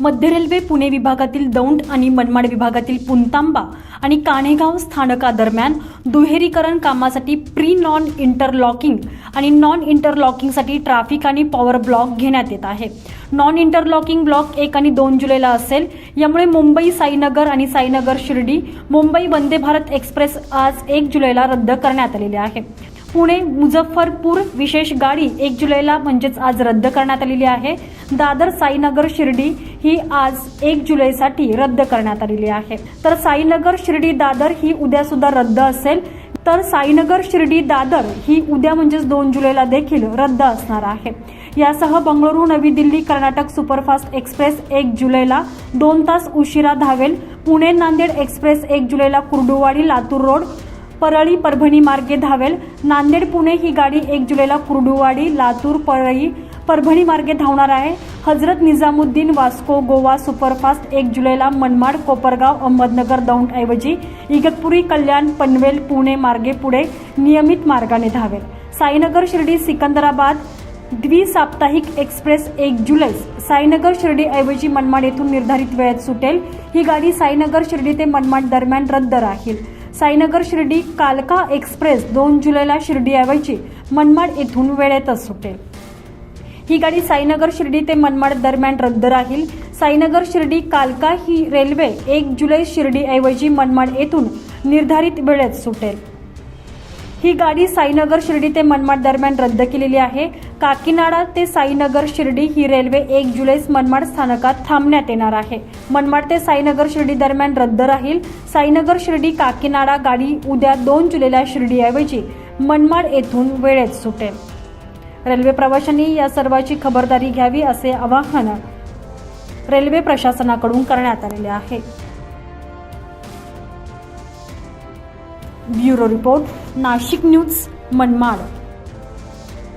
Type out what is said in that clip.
मध्य रेल्वे पुणे विभागातील दौंड आणि मनमाड विभागातील पुंतांबा आणि कान्हेगाव स्थानकादरम्यान दुहेरीकरण कामासाठी प्री नॉन इंटरलॉकिंग आणि नॉन इंटरलॉकिंगसाठी ट्रॅफिक आणि पॉवर ब्लॉक घेण्यात येत आहे. नॉन इंटरलॉकिंग ब्लॉक एक आणि दोन जुलैला असेल. यामुळे मुंबई साईनगर आणि साईनगर शिर्डी मुंबई वंदे भारत एक्सप्रेस आज एक जुलैला रद्द करण्यात आलेली आहे. पुणे मुझफ्फरपूर विशेष गाडी एक जुलैला म्हणजेच आज रद्द करण्यात आलेली आहे. दादर साईनगर शिर्डी ही आज एक जुलैसाठी रद्द करण्यात आलेली आहे. तर साईनगर शिर्डी दादर ही उद्या सुद्धा रद्द असेल. तर साईनगर शिर्डी दादर ही उद्या म्हणजेच दोन जुलैला देखील रद्द असणार आहे. यासह बंगळुरू नवी दिल्ली कर्नाटक सुपरफास्ट एक्सप्रेस एक जुलैला दोन तास उशिरा धावेल. पुणे नांदेड एक्सप्रेस एक जुलैला कुर्डुवाडी लातूर रोड परळी परभणी मार्गे धावेल. नांदेड पुणे ही गाडी एक जुलैला कुर्डुवाडी लातूर परळी परभणी मार्गे धावणार आहे. हजरत निजामुद्दीन वास्को गोवा सुपरफास्ट एक जुलैला मनमाड कोपरगाव अहमदनगर दौंडऐवजी इगतपुरी कल्याण पनवेल पुणे मार्गे पुढे नियमित मार्गाने धावेल. साईनगर शिर्डी सिकंदराबाद द्विसाप्ताहिक एक्सप्रेस एक जुलै. साईनगर शिर्डीऐवजी मनमाड येथून निर्धारित वेळेत सुटेल. ही गाडी साईनगर शिर्डी ते मनमाड दरम्यान रद्द राहील. साईनगर शिर्डी कालका एक्सप्रेस दोन जुलैला शिर्डीऐवजी मनमाड येथून वेळेतच सुटेल. ही गाडी साईनगर शिर्डी ते मनमाड दरम्यान रद्द राहील. साईनगर शिर्डी कालका ही रेल्वे एक जुलै शिर्डीऐवजी मनमाड येथून निर्धारित वेळेत सुटेल. ही गाडी साईनगर शिर्डी ते मनमाड दरम्यान रद्द केलेली आहे. काकीनाडा ते साईनगर शिर्डी ही रेल्वे एक जुलैस मनमाड स्थानकात थांबण्यात येणार आहे. मनमाड ते साईनगर शिर्डी दरम्यान रद्द राहील. साईनगर शिर्डी काकीनाडा गाडी उद्या दोन जुलैला शिर्डीऐवजी मनमाड येथून वेळेत सुटेल. रेल्वे प्रवाशांनी या सर्वाची खबरदारी घ्यावी असे आवाहन रेल्वे प्रशासनाकडून करण्यात आलेले आहे. Bureau report Nashik news Manmad.